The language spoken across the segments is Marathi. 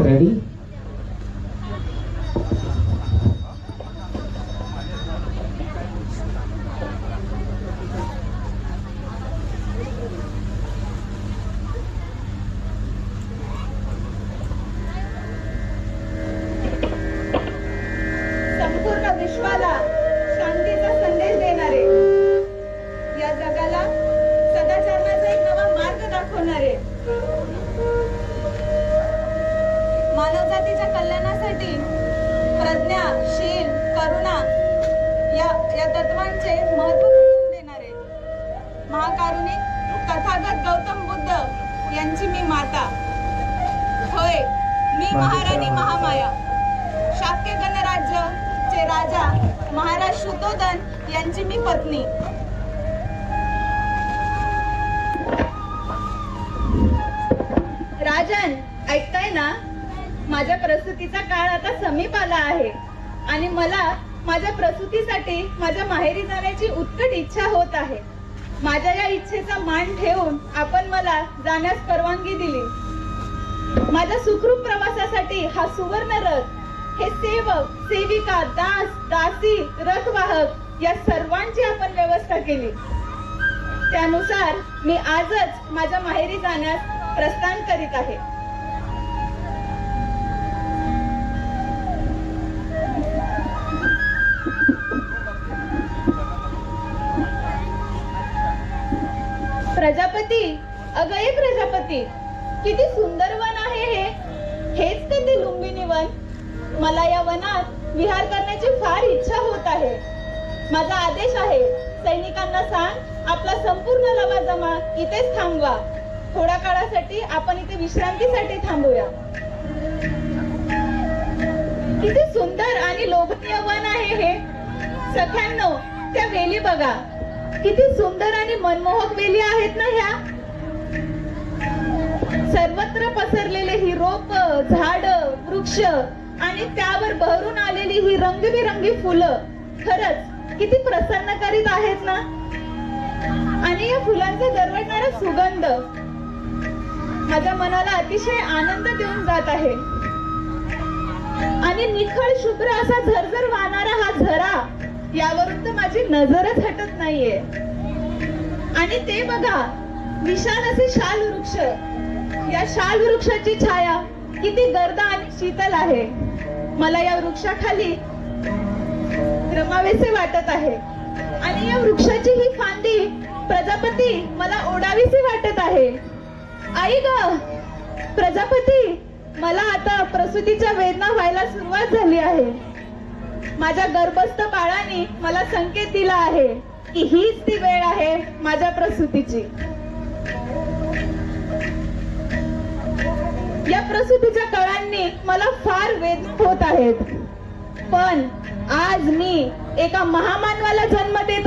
रेडी संपूर्ण विश्वाला शांतीचा संदेश देणारे. या जगाला एक नवा मार्ग आहे मानवजातीच्या कल्याणासाठी प्रज्ञा शील करुणा या या तत्वांचे महत्त्व पटवून देणारे महाकारुणिक तथागत गौतम बुद्ध यांची मी माता. होय मी महाराणी महामाया. शाक्य गणराज्य चे राजा महाराज शुद्धोदन यांची मी पत्नी. राजन ऐकताय ना? माझ्या प्रसूतीचा काळ आता समीप आला आहे. आणि मला माझ्या प्रसूतीसाठी माझ्या माहेरी जाण्याची उत्कट इच्छा होत आहे. माझ्या या इच्छेचा मान ठेवून आपण मला जाण्यास परवानगी दिली. माझ्या सुखरूप प्रवासासाठी हा सुवर्ण रथ हे सेवक सेविका दास दासी रथवाहक या सर्वांची आपण व्यवस्था केली. त्यानुसार मी आजच माझ्या माहेरी जाण्यास प्रस्थान करीत आहे. प्रजापती अगं प्रजापती किती सुंदर वन आहे हे. हेच का ते लुंबिनी वन? मला या वनात विहार करण्याची फार इच्छा होत आहे. माझा आदेश आहे सैनिकांना सांग आपला संपूर्ण लवाजमा इथेच थांबवा. थोड्या काळासाठी आपण इथे विश्रांतीसाठी थांबूया. किती सुंदर आणि लोभनीय वन आहे हे. सख्यांनो त्या वेली बघा. किती सुंदर आणि मनमोहक वेली आहेत ना ह्या? सर्वत्र पसरलेले ही रोप झाड वृक्ष आणि त्यावर बहरून आलेली ही रंगबिरंगी फुलं. खरंच किती प्रसन्न करीत आहेत ना? आणि या फुलांचा दरवडणारा सुगंध. माझ्या मनाला अतिशय आनंद देऊन जात आहे. आणि निखळ शुभ्र असा झरझर वाहणारा हा झरा यावरून तर माझी नजरच हटत नाहीये. आणि ते बघा विशाल असे शाल वृक्ष. या शाल वृक्षाची छाया किती गर्द आणि शीतल आहे. मला या वृक्षाखाली रमावेसे वाटत आहे. आणि या वृक्षाची ही फांदी प्रजापती मला ओढावीसी वाटत आहे. आई ग प्रजापती मला आता प्रसूतीच्या वेदना व्हायला सुरुवात झाली आहे. माझ्या गर्भस्थ बाळाने मला संकेत दिला आहे की हीच ती वेळ आहे माझ्या प्रसूतीची. या प्रसूतीच्या कळांनी मला फार वेदना होत आहेत. पण आज मी एका महामानवाला जन्म देत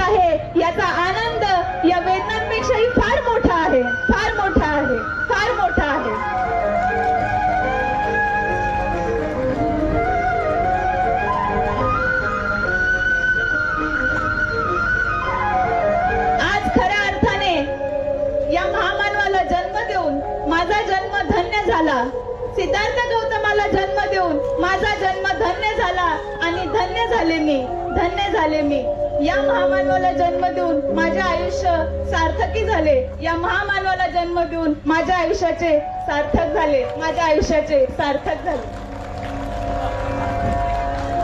झाला सिद्धार्थ गौतमाला जन्म देऊन माझा जन्म धन्य झाला आणि धन्य झाले मी धन्य झाले मी. या महामानवाला जन्म देऊन माझे आयुष्य सार्थकी झाले. या महामानवाला जन्म देऊन माझ्या आयुष्याचे सार्थक झाले. माझ्या आयुष्याचे सार्थक झाले.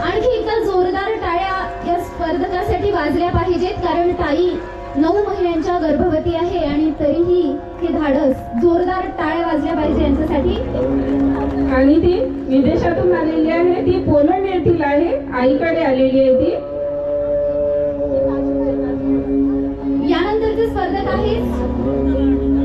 आणखी एकदा जोरदार टाळ्या या स्पर्धकासाठी वाजल्या पाहिजेत कारण ताई नऊ महिन्यांच्या गर्भवती आहे आणि तरीही हे धाडस जोरदार टाळ्या वाजल्या पाहिजे यांच्यासाठी. आणि ती विदेशातून आलेली आहे ती पोलंड येथील आहे आईकडे आलेली आहे ती. यानंतरचे स्पर्धक आहेत.